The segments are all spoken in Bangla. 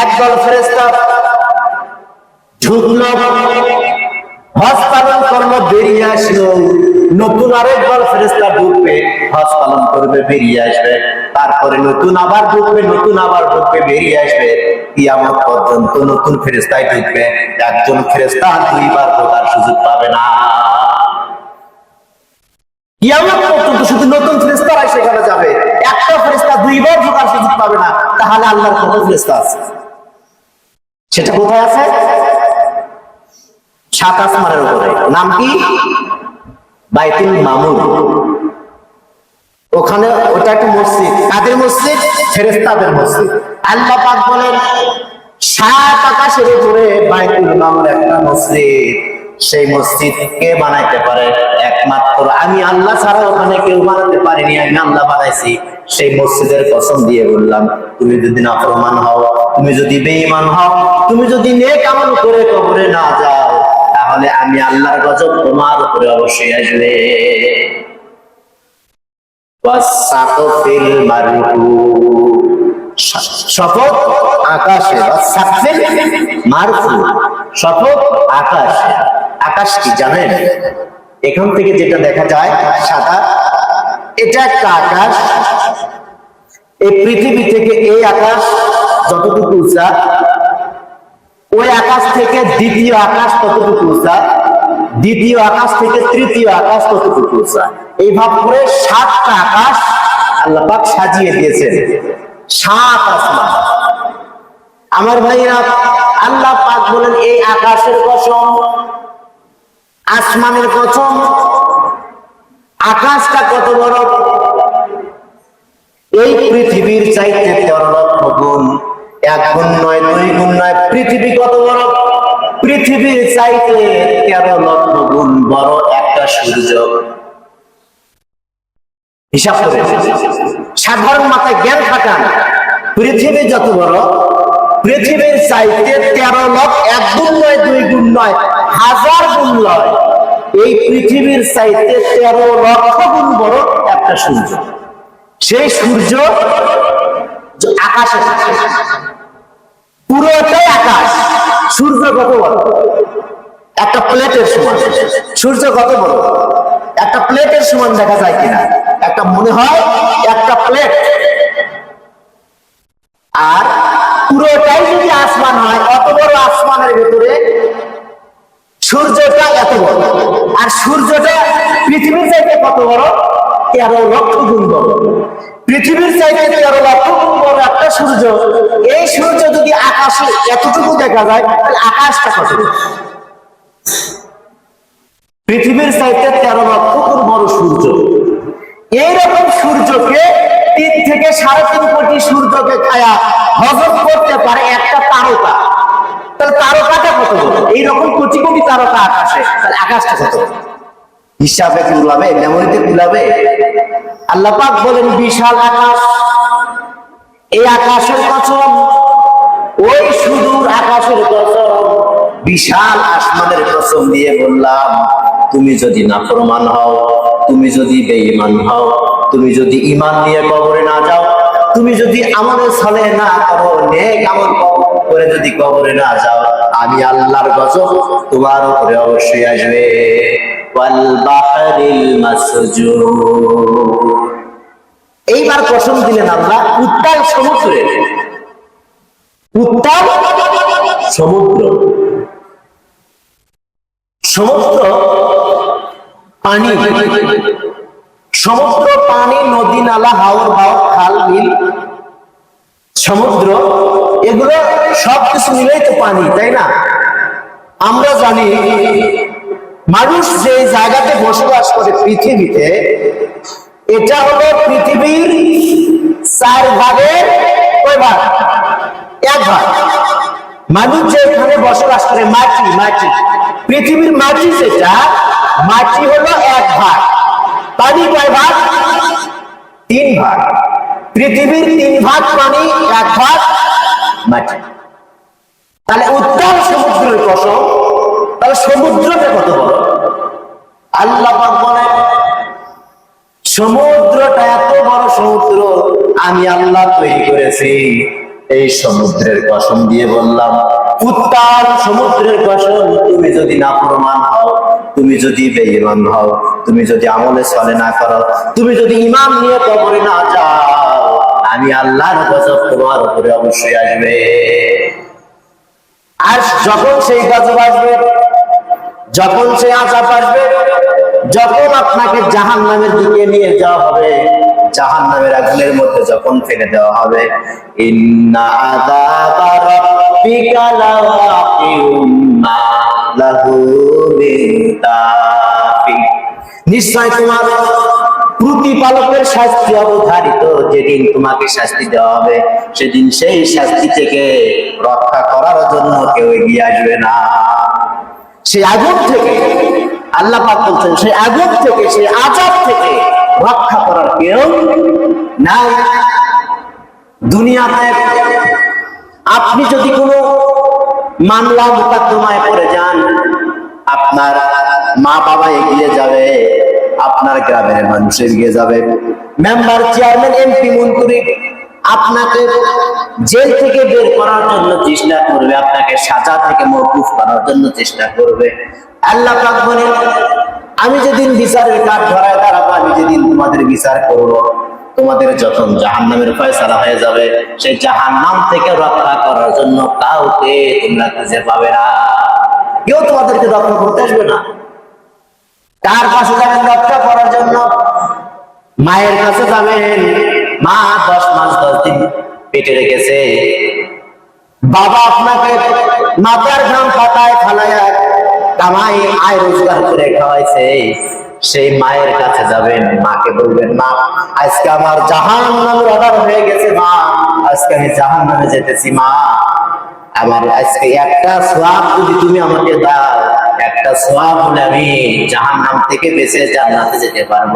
একদল ফেরেস্তা ঢুকলো হজ পালন করল, বেরিয়ে আসলো। নতুন আরেক দল ফেরেস্তা ঢুকবে হজ পালন করবে, বেরিয়ে আসবে। তারপরে নতুন আবার ঢুকবে নতুন আবার ঢুকবে বেরিয়ে আসবে। কিয়ামত পর্যন্ত নতুন ফেরেস্তায় ঢুকবে একজন ফেরেস্তা দুইবার ঢোকার সুযোগ পাবে না। কিয়ামত পর্যন্ত শুধু নতুন ফেরেস্তারাই সেখানে যাবে। একটা ফেরেস্তা দুইবার ঢোকার সুযোগ পাবে না, তাহলে আল্লাহর কত ফেরেস্তা আছে? সেটা কোথায় আছে? সাত আসমানের উপরে। নাম কি? বাইতুল মামুন। ওখানে ওটা একটা মসজিদ। কাদের মসজিদ? ফেরেস্তাদের মসজিদ। আল্লাহ পাক বলেন, সাত আকাশের উপরে বাইতুল মামুন একটা মসজিদ। সেই মসজিদ কে বানাইতে পারে একমাত্র। আমি আল্লাহ ছাড়া ওখানে কেউ বানাতে পারিনি, আমি আল্লাহ বানাইছি। সেই মসজিদের কসম দিয়ে বললাম, তুমি যদি নাফরমান হও, তুমি যদি বেঈমান হও, তুমি যদি নেক আমল করে কবরে না যাও, তাহলে আমি আল্লাহর গজব তোমার উপরে অবশ্যই আসবে। শপথ আকাশে শপথ আকাশে। আকাশ কি জানেন? এখান থেকে যেটা দেখা যায়, সাদা, এটা একটা আকাশ। এই পৃথিবী থেকে এই আকাশ যতটুকু উঁচা, ওই আকাশ থেকে দ্বিতীয় আকাশ ততটুকু উঁচা, দ্বিতীয় আকাশ থেকে তৃতীয় আকাশ ততটুকু উঁচা। এইভাবে করে সাতটা আকাশ আল্লাপাক সাজিয়ে দিয়েছেন। সাত আসমান। আমার ভাইরা আল্লাহ পাক বলেন, এই আকাশের কসম আসমানের কসম আকাশটা কত বড়? এই পৃথিবীর চাইতে তেরো লক্ষ গুণ, এক গুণ নয়, দুই গুণ নয়, পৃথিবী কত বড়? পৃথিবীর চাইতে তেরো লক্ষ গুণ বড় একটা সূর্য। হিসাব করে। সাধারণ মাথায় জ্ঞান খাটান, পৃথিবী যত বড় পৃথিবীর চাইতে তেরো লক্ষ এক গুণ নয়, দুই গুণ নয়, হাজার গুণ নয়। এই পৃথিবীর চাইতে তেরো লক্ষ গুণ বড় একটা সূর্য। সেই সূর্য আকাশে। পুরোটাই আকাশ। সূর্য কত বড়? একটা প্লেটের সমান। সূর্য কত বড়? একটা প্লেটের সমান দেখা যায় কিনা? একটা মনে হয় একটা প্লেট। আর পুরোটাই যদি আসমান হয়, অত বড় আসমানের ভেতরে সূর্যটা এত বড়। আর সূর্যটা পৃথিবীর চাইতে কত বড়? তেরো লক্ষ গুণ বড়। পৃথিবীর চাইতে তেরো লক্ষ গুণ বড় একটা সূর্য, এই সূর্য যদি আকাশে এতটুকু দেখা যায়, তাহলে আকাশটা কত পৃথিবীর চাইতে তেরো লক্ষ গুণ বড় সূর্য। এইরকম সূর্যকে তিন থেকে সাড়ে তিন কোটি সূর্যকে খায়া হজম করতে পারে একটা তারকা। তাহলে তারকাটা কত এইরকম কোটি কোটি তারকা আকাশে। তাহলে আকাশটা কত হিসাবে কুলাবে মেমোরিতে কুলাবে আল্লাহ পাক বলেন, বিশাল আকাশ। এই আকাশের কসম ওই সুদূর আকাশের কসম বিশাল আসমানের কসম দিয়ে বললাম, তুমি যদি নাফরমান হও, তুমি যদি বেঈমান হও, তুমি যদি ইমান নিয়ে কবরে না যাও তুমি যদি আমাদের সালে না করো, নেক আমল করে যদি কবরে না যাও, আমি আল্লাহর গজব তোমার উপরে অবশ্যই আসবে। এইবার কসম দিলেন আল্লাহ, উত্তাল সমুদ্রের উত্তাল সমুদ্র। সমুদ্র পানি। সমুদ্র পানি, নদী, নালা, হাওর হাওর খাল বিল সমুদ্র, এগুলো সবকিছু মিলেই তো পানি, তাই না? আমরা জানি মানুষ যে জায়গাতে বসবাস করে পৃথিবীতে, এটা হলো পৃথিবীর চার ভাগের কয় ভাগ? এক ভাগ। মানুষ যে এখানে বসবাস করে, মাটি মাটি। পৃথিবীর মাটি যেটা, মাটি হলো এক ভাগ। পানি কয় ভাগ? তিন ভাগ। পৃথিবীর তিন ভাগ পানি এক ভাগ মাটি। তাহলে উত্তর সমুদ্রের কসম তাহলে সমুদ্রটা কত বড় আল্লাহ বলেন, সমুদ্রটা এত বড় সমুদ্র, আমি আল্লাহ তৈরি করেছি। এই সমুদ্রের কসম দিয়ে বললাম, উত্তাল সমুদ্রের কসম, তুমি যদি না প্রমাণ হও, তুমি যদি বেঈমান হও তুমি যদি আমলে চলে না করো, তুমি যদি ইমাম নিয়ে কবরে না যাও, আমি আল্লাহর গজব তোমার উপরে অবশ্যই আসবে। আর যখন সেই গজব আসবে, যখন সে আজাব আসবে, যখন আপনাকে জাহান নামের দিকে নিয়ে যাওয়া হবে জাহান নামের আগুনের মধ্যে যখন ফেলে দেওয়া হবে, ইন্না আযাবা নিশ্চয় তোমার প্রতিপালকের শাস্তি অবধারিত। যেদিন তোমাকে শাস্তি দেওয়া হবে, সেদিন সেই শাস্তি থেকে রক্ষা করার জন্য কেউ এগিয়ে আসবে না। সেই আগুন থেকে, আল্লাহ পাক বলছেন, সেই আগুন থেকে, সেই আজাব থেকে রক্ষা করার কেউ নাই। দুনিয়াতে আপনি যদি কোনো মামলা মোকদ্দমায় পড়ে যান, আপনার মা বাবা এগিয়ে যাবে, আপনার গ্রামের মানুষ এগিয়ে যাবে। মেম্বার চেয়ারম্যান, এমপি, মন্ত্রী, আপনাকে জেল থেকে বের করার জন্য চেষ্টা করবে, আপনাকে সাজা থেকে মৌকুফ করার জন্য চেষ্টা করবে। আল্লাহ বলেন, আমি যেদিন বিচারের কাঠ ধরায় দাঁড়াবো, আমি যেদিন তোমাদের বিচার করব, তোমাদের যখন জাহান নামের ফয়সালা হয়ে যাবে, সেই জাহান নাম থেকে রক্ষা করার জন্য কাউকে তোমরা খুঁজে পাবে না। কেউ তোমাদেরকে রক্ষা করতে আসবে না। কার কাছে যাবেন রক্ষা করার জন্য। মায়ের কাছে যাবেন মা দশ মাস দশ দিন পেটে রেখেছে। বাবা আপনাকে মাথার ঘাম পাতায় ফালায় কামাই আয় রোজগার করে খাওয়াইছে। সেই মায়ের কাছে যাবেন। মাকে বলবেন, মা, আজকে আমার জাহান নামের অর্ডার হয়ে গেছে, মা। আজকে আমি জাহান নামে যেতেছি, মা। আমার আজকে একটা সোয়াব যদি তুমি আমাকে দাও একটা সোয়াব হলে আমি জাহান নাম থেকে বেঁচে জান্নাতে যেতে পারব।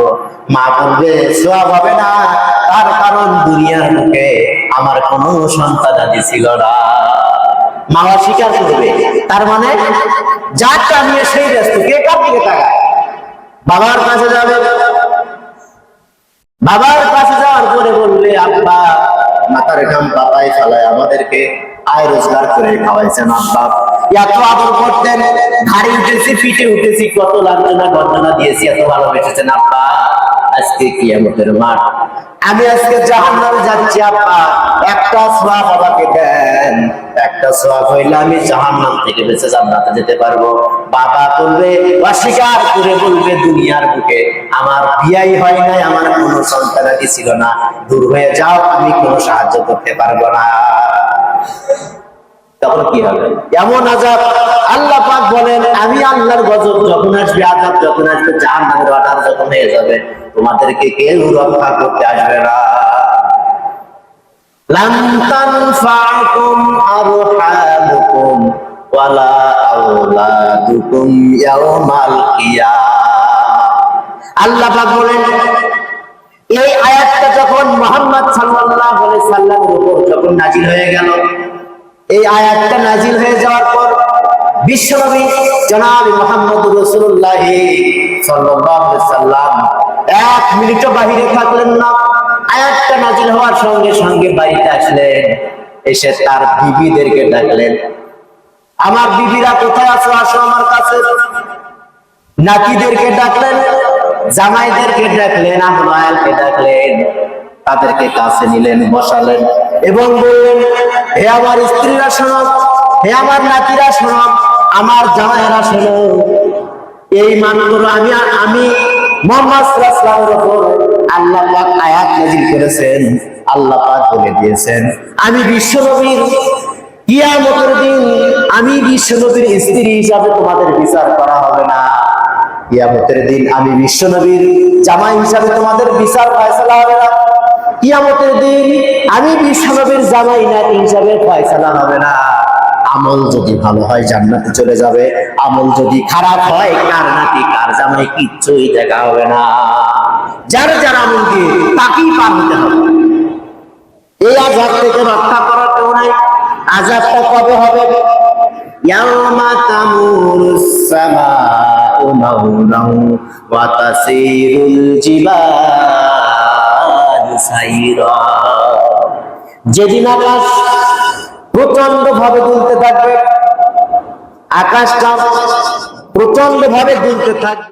মা বলবে, সোয়াব হবে না, তার কারণ দুনিয়ার মুখে আমার কোনো সন্তান আদি ছিল না। মা অস্বীকার করবে, তার মানে যারটা নিয়ে সেই ব্যস্ত, কে কার দিকে তাকায়? বাবার কাছে যাবে। বাবার কাছে যাওয়ার পরে বলবে, আব্বা, মাথার ঘাম পাতায় ফেলায় আমাদেরকে। আয় রোজগার করে খাওয়াইছেন আব্বা। এত আদর করতেন, ঘাড়ি উঠেছি পিঠে উঠেছি, কত লাঞ্ছনা গর্জনা দিয়েছি, এত ভালোবেসেছেন আব্বা। আজকে কিয়ামতের মাঠ। আমি আজকে জাহান্নামে যাচ্ছি আব্বা। একটা সোয়া বাবাকে দেন। একটা সোয়া হইলে আমি জাহান্নাম থেকে বেঁচে জান্নাতে যেতে পারব। বাবা বলবে, অস্বীকার করে বলবে দুনিয়ার বুকে, আমার বিয়াই হয় নাই, আমার কোনো সন্তানাদি ছিল না। দূর হয়ে যাও, আমি কোনো সাহায্য করতে পারব না। তখন কি হবে? এমন আজাব আল্লাহ পাক বলেন, আমি আল্লাহর গজব যখন আসবে, আজাব যখন আসবে, জাহান্নামের অর্ডার যখন হয়ে যাবে, তোমাদেরকে কেউ রক্ষা করতে আসবে না। আল্লাহ বলেন, এই আয়াতটা যখন মোহাম্মদ সাল্লাল্লাহু সাল্লামের উপর যখন নাজিল হয়ে গেল এই আয়াতটা নাজিল হয়ে যাওয়ার পর বিশ্বনবী জনাব মোহাম্মদ আলাইহি সাল্লাম এক মিনিটও বাহিরে থাকলেন না। আয়াতটা নাজিল হওয়ার সঙ্গে সঙ্গে বাড়িতে আসলেন, এসে তার বিবিদেরকে ডাকলেন, আমার বিবিরা কোথায় আছো? আসো আমার কাছে। নাতিদেরকে ডাকলেন, জামাইদেরকে ডাকলেন, আহমায়ালকে ডাকলেন, তাদেরকে কাছে নিলেন, বসালেন। এবং বললেন, হে আমার স্ত্রীরা শোনো, হে আমার নাতিরা শোনো, আমার জামাইরা শোনো। এই মাত্র আমি আমি আমি বিশ্বনবীর স্ত্রী হিসাবে তোমাদের বিচার করা হবে না। দিন আমি বিশ্বনবীর জামাই হিসাবে তোমাদের বিচার ফয়সালা হবে না। কিয়ামতের দিন আমি বিশ্বনবীর জামাই নাতি হিসাবে ফয়সালা হবে না। আমল যদি ভালো হয়, জান্নাতে চলে যাবে। আমল যদি খারাপ হয়, কার নাতি, কার জামাই, কিচ্ছুই দেখা হবে না। যার যার আমল দিয়ে তাকেই পার হতে হবে। এই আজাব থেকে রক্ষা করার কেউ নাই। আজাবটা কবে হবে? ইয়াউমা তামুরুস সামাউ মাউরাউ ওয়া তাসিরুল যেদিন আকাশ প্রচণ্ড ভাবে দুলতে থাকবে আকাশটা প্রচণ্ড ভাবে দুলতে থাকবে।